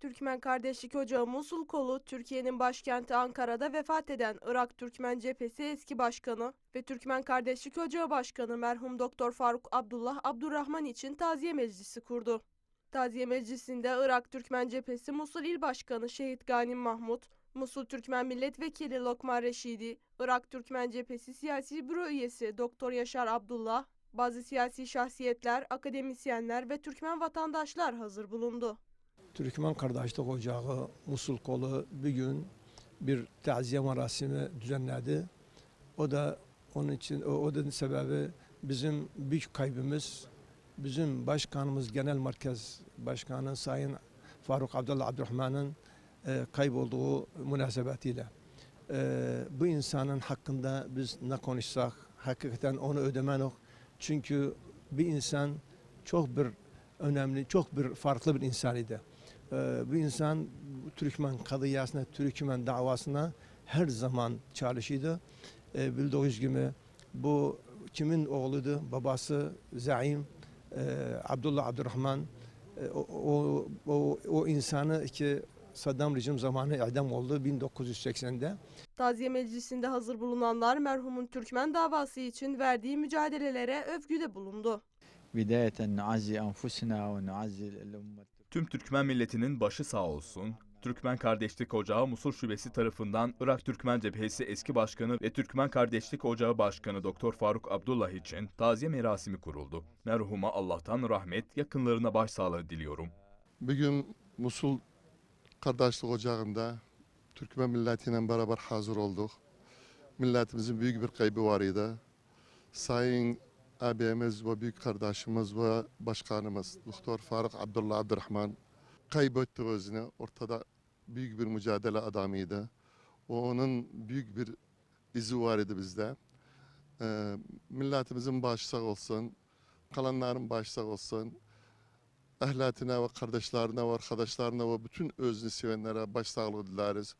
Türkmen Kardeşlik Ocağı Musul Kolu, Türkiye'nin başkenti Ankara'da vefat eden Irak Türkmen Cephesi eski başkanı ve Türkmen Kardeşlik Ocağı Başkanı merhum Doktor Faruk Abdullah Abdurrahman için taziye meclisi kurdu. Taziye meclisinde Irak Türkmen Cephesi Musul İl Başkanı Şehit Ganim Mahmut, Musul Türkmen Milletvekili Lokman Reşidi, Irak Türkmen Cephesi Siyasi Büro Üyesi Doktor Yaşar Abdullah, bazı siyasi şahsiyetler, akademisyenler ve Türkmen vatandaşlar hazır bulundu. Türkmen Kardeşlik Ocağı Musul Kolu bir gün bir taziye merasimi düzenledi. O da onun için o, o da sebebi bizim büyük kaybımız bizim başkanımız Genel Merkez Başkanı Sayın Faruk Abdullah Abdurrahman'ın e, kaybolduğu münasebetiyle. E, bu insanın hakkında biz ne konuşsak hakikaten onu ödemenik. Çünkü bir insan çok bir önemli, çok bir farklı bir insan idi. Ee, bu insan Türkmen kadıyasına, Türkmen davasına her zaman çalışıyordu. E, ee, bildiğiniz gibi bu kimin oğluydu? Babası Zaim e, Abdullah Abdurrahman. E, o, o, o, insanı ki Saddam rejim zamanı idam oldu 1980'de. Taziye Meclisi'nde hazır bulunanlar merhumun Türkmen davası için verdiği mücadelelere övgüde bulundu. Bidayeten azi enfusina ve nuazzil Tüm Türkmen milletinin başı sağ olsun. Türkmen Kardeşlik Ocağı Musul Şubesi tarafından Irak Türkmen Cephesi eski başkanı ve Türkmen Kardeşlik Ocağı Başkanı Doktor Faruk Abdullah için taziye merasimi kuruldu. Merhuma Allah'tan rahmet, yakınlarına başsağlığı diliyorum. Bugün Musul Kardeşlik Ocağı'nda Türkmen milletiyle beraber hazır olduk. Milletimizin büyük bir kaybı var idi. Sayın abimiz ve büyük kardeşimiz ve başkanımız Doktor Faruk Abdullah Abdurrahman kaybetti özünü. Ortada büyük bir mücadele adamıydı. O onun büyük bir izi var idi bizde. Ee, milletimizin başı olsun. Kalanların başı olsun. Ehlatine ve kardeşlerine ve arkadaşlarına ve bütün özünü sevenlere başsağlığı dileriz.